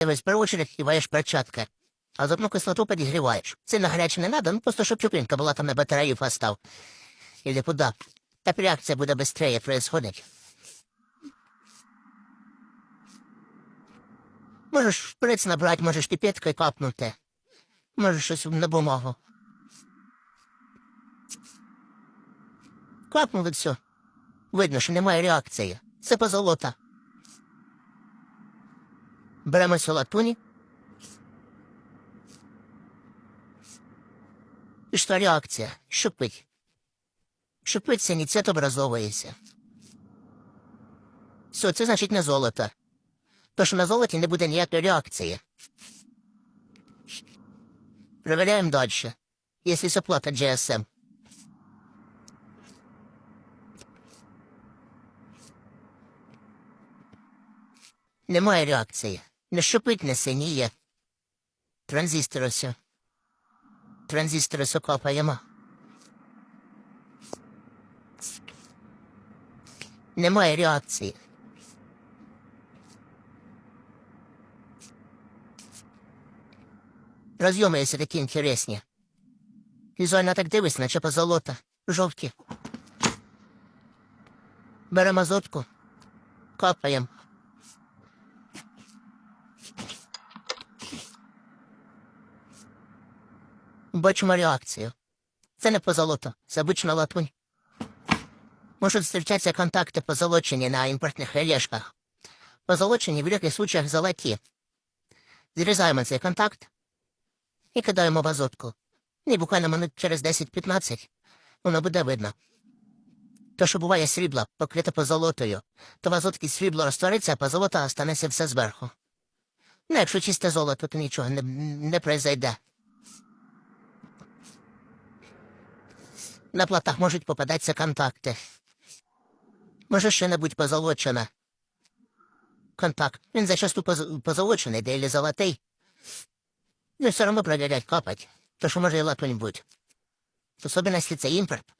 Дивись, в першу очередь хіваєш перчатки, а зубну кислоту підігріваєш. Сильно гаряче не треба, ну просто щоб чупинка була там на батарею постав. Или куди. Так реакція буде швидше происходить. Можеш шприц набрати, можеш піпеткою капнути. Можеш щось на бумагу. Капнули все. Видно, що немає реакції. Це позолота. Беремо латуні. Пішла реакція. Шипить. Шипить синіцет образовується. Все, це значить не золото. То що на золоті не буде ніякої реакції. Перевіряємо далі. Якщо заплата GSM. Немає реакції. Не шипить, не синіє. Транзистор ось. Транзистор ось копаємо. Немає реакції. Розйоми ось такі інтересні. Візуально так дивись, наче позолота. Жовті. Беремо азотку. Копаємо. Бачимо реакцію. Це не позолота, це обична латунь. Можуть зустрічатися контакти позолочені на імпортних релешках. Позолочені в рідких случаях золоті. Зрізаємо цей контакт і кидаємо в азотку. І буквально минут через 10-15 воно буде видно. То, що буває срібло, покрите позолотою, то в азотці срібло розтвориться, а позолота останеться все зверху. Ну, якщо чисте золото, то нічого не, не произойде. На платах можуть попадатися контакти. Може, ще небудь позолочене. Контакт. Він зачасту поз- позолочений, де і золотий. Ну, все одно проверять копать. То що може і латунь будь. Особливо, якщо це імпорт.